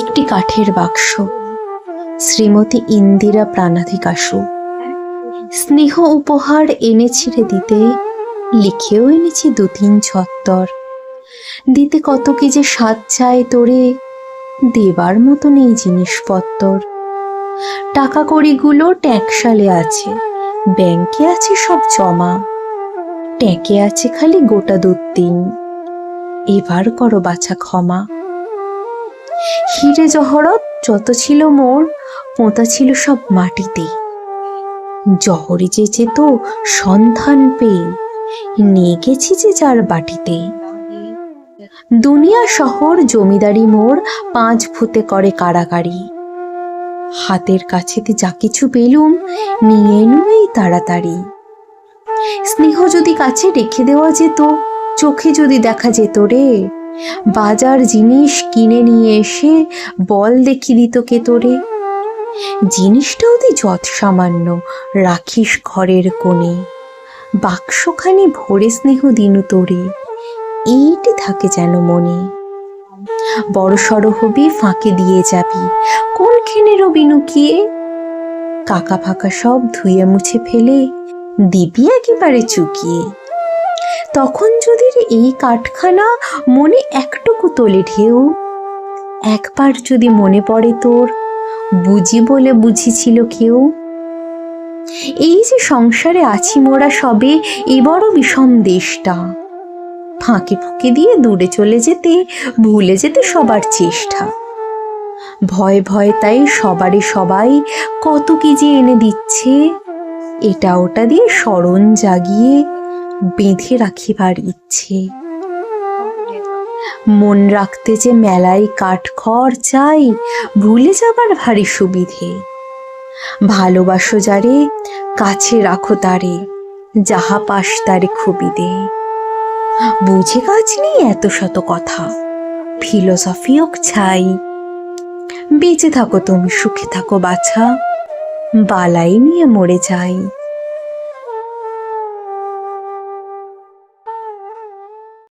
একটি কাঠের বাক্স। শ্রীমতী ইন্দিরা প্রাণাধিকাশু স্নেহ উপহার এনেছি রে দিতে, লিখেও এনেছি দু তিন ছত্তর। দিতে কত কি যে সাত চায় তোরে, দেবার মতো নেই জিনিসপত্তর। টাকা কড়িগুলো ট্যাঁকশালে আছে, ব্যাংকে আছে সব জমা। ট্যাঁকে আছে খালি গোটা দু তিন এবার করো বাছা ক্ষমা। হিরে জহরত যত ছিল মোর, পোঁতা ছিল সব মাটিতে জহরে যে যেত সন্ধান পেয়ে, নিয়ে গেছি যে যার বাটিতে। দুনিয়া শহর জমিদারি মোর, পাঁচ ভূতে করে কারাগারি। হাতের কাছেতে যা কিছু পেলুম, নিয়ে এলুম তাড়াতাড়ি। স্নেহ যদি কাছে রেখে দেওয়া যেত, চোখে যদি দেখা যেত রে। বাজার জিনিস কিনে নিয়ে এসে বল দেখি দিত কে তোরে। জিনিসটা অতি যৎ সামান্য রাখিস ঘরের কোণে। বাক্সখানি ভরে স্নেহ দিনু তোরে, এইটি থাকে যেন মনে। বড় সড় হবি, ফাঁকে দিয়ে যাবি কোনখানেরও বিনুকিয়ে কাকা ফাঁকা সব ধুয়ে মুছে ফেলে, দিবি একেবারে চুকিয়ে। তখন যদি এই কাঠখানা মনে একটুকু তোলে ঢেউ। একবার যদি মনে পড়ে তোর, বুঝি বলে বুঝিছিল কেউ। এই যে সংসারে আছি মোরা সবে, এ বড় বিষম দেশটা। ফাঁকে ফুঁকে দিয়ে দূরে চলে যেতে, ভুলে যেতে সবার চেষ্টা। ভয় ভয় তাই সবারই সবাই কত কি যে এনে দিচ্ছে, এটা ওটা দিয়ে স্মরণ জাগিয়ে বেঁধে রাখিবার ইচ্ছে। মন রাখতে যে মেলায় কাঠখড় চাই, ভুলে যাবার ভারী সুবিধে। ভালোবাসো যারে, কাছে রাখো তারে, যাহা পাশ তারে খুবই দে বুঝে কাজ নেই এত শত কথা ফিলোসফিও ছাই। বেঁচে থাকো তুমি, সুখে থাকো বাছা, বালাই নিয়ে মরে যাই।